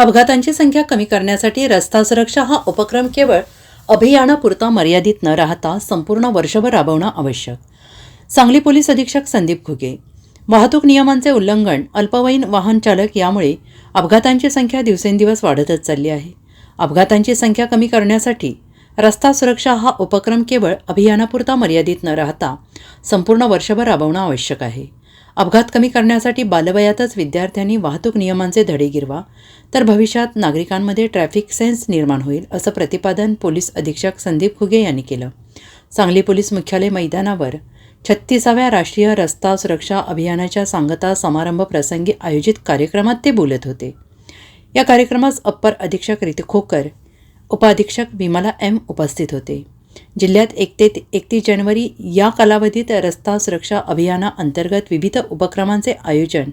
अपघातांची संख्या कमी करण्यासाठी रस्ता सुरक्षा हा उपक्रम केवळ अभियानापुरता मर्यादित न राहता संपूर्ण वर्षभर राबवणं आवश्यक. सांगली पोलीस अधीक्षक संदीप घुगे. वाहतूक नियमांचे उल्लंघन अल्पवयीन वाहन चालक यामुळे अपघातांची संख्या दिवसेंदिवस वाढतच चालली आहे. अपघातांची संख्या कमी करण्यासाठी रस्ता सुरक्षा हा उपक्रम केवळ अभियानापुरता मर्यादित न राहता संपूर्ण वर्षभर राबवणं आवश्यक आहे. अपघात कमी करण्यासाठी बालवयातच विद्यार्थ्यांनी वाहतूक नियमांचे धडे गिरवा तर भविष्यात नागरिकांमध्ये ट्रॅफिक सेन्स निर्माण होईल असं प्रतिपादन पोलीस अधीक्षक संदीप खुगे यांनी केलं. सांगली पोलीस मुख्यालय मैदानावर छत्तीसाव्या राष्ट्रीय रस्ता सुरक्षा अभियानाच्या सांगता समारंभ प्रसंगी आयोजित कार्यक्रमात ते बोलत होते. या कार्यक्रमास अप्पर अधीक्षक रितखोकर उपाधीक्षक विमला एम उपस्थित होते. जिल्ह्यात एक ते एकतीस जानेवारी या कालावधीत रस्ता सुरक्षा अभियानाअंतर्गत विविध उपक्रमांचे आयोजन.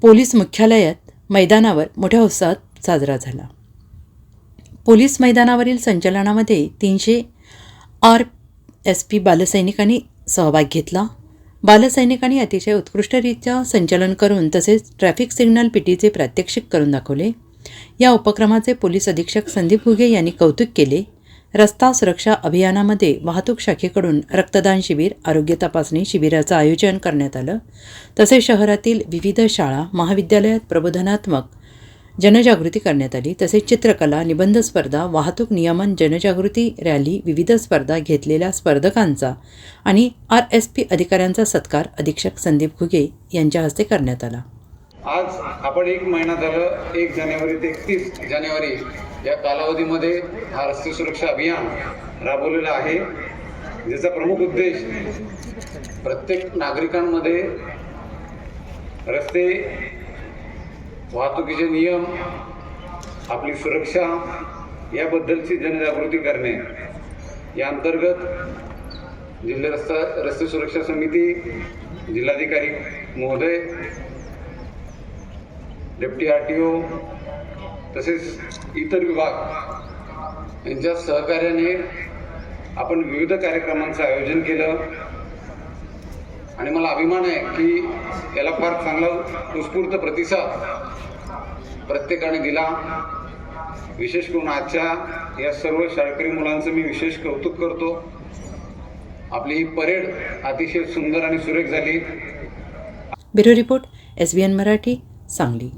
पोलीस मुख्यालयात मैदानावर मोठ्या उत्साहात साजरा झाला. पोलीस मैदानावरील संचलनामध्ये तीनशे आर एस पी बालसैनिकांनी सहभाग घेतला. बालसैनिकांनी अतिशय उत्कृष्टरित्या संचलन करून तसेच ट्रॅफिक सिग्नल पिटीचे प्रात्यक्षिक करून दाखवले. या उपक्रमाचे पोलीस अधीक्षक संदीप घुगे यांनी कौतुक केले. रस्ता सुरक्षा अभियानामध्ये वाहतूक शाखेकडून रक्तदान शिबिर आरोग्य तपासणी शिबिराचं आयोजन करण्यात आलं. तसेच शहरातील विविध शाळा महाविद्यालयात प्रबोधनात्मक जनजागृती करण्यात आली. तसेच चित्रकला निबंध स्पर्धा वाहतूक नियमन जनजागृती रॅली विविध स्पर्धा घेतलेल्या स्पर्धकांचा आणि आर एस पी अधिकाऱ्यांचा सत्कार अधीक्षक संदीप घुगे यांच्या हस्ते करण्यात आला. आज आपण एक महिना झालं एक जानेवारी ते एकतीस जानेवारी या कालावधीमध्ये हा रस्ते सुरक्षा अभियान राबवलेलं आहे. ज्याचा प्रमुख उद्देश प्रत्येक नागरिकांमध्ये रस्ते वाहतुकीचे नियम आपली सुरक्षा याबद्दलची जनजागृती करणे. या अंतर्गत जिल्हा रस्ता रस्ते सुरक्षा समिती जिल्हाधिकारी महोदय डेप्टी आर टी ओ तसेच इतर विभाग यांच्या सहकार्याने आपण विविध कार्यक्रमांचं आयोजन केलं. आणि मला अभिमान आहे की याला फार चांगला उत्स्फूर्त प्रतिसाद प्रत्येकाने दिला. विशेष करून आजच्या या सर्व शाळकरी मुलांचं मी विशेष कौतुक करतो. आपली ही परेड अतिशय सुंदर आणि सुरेख झाली. Bureau report S B N Marathi Sangli.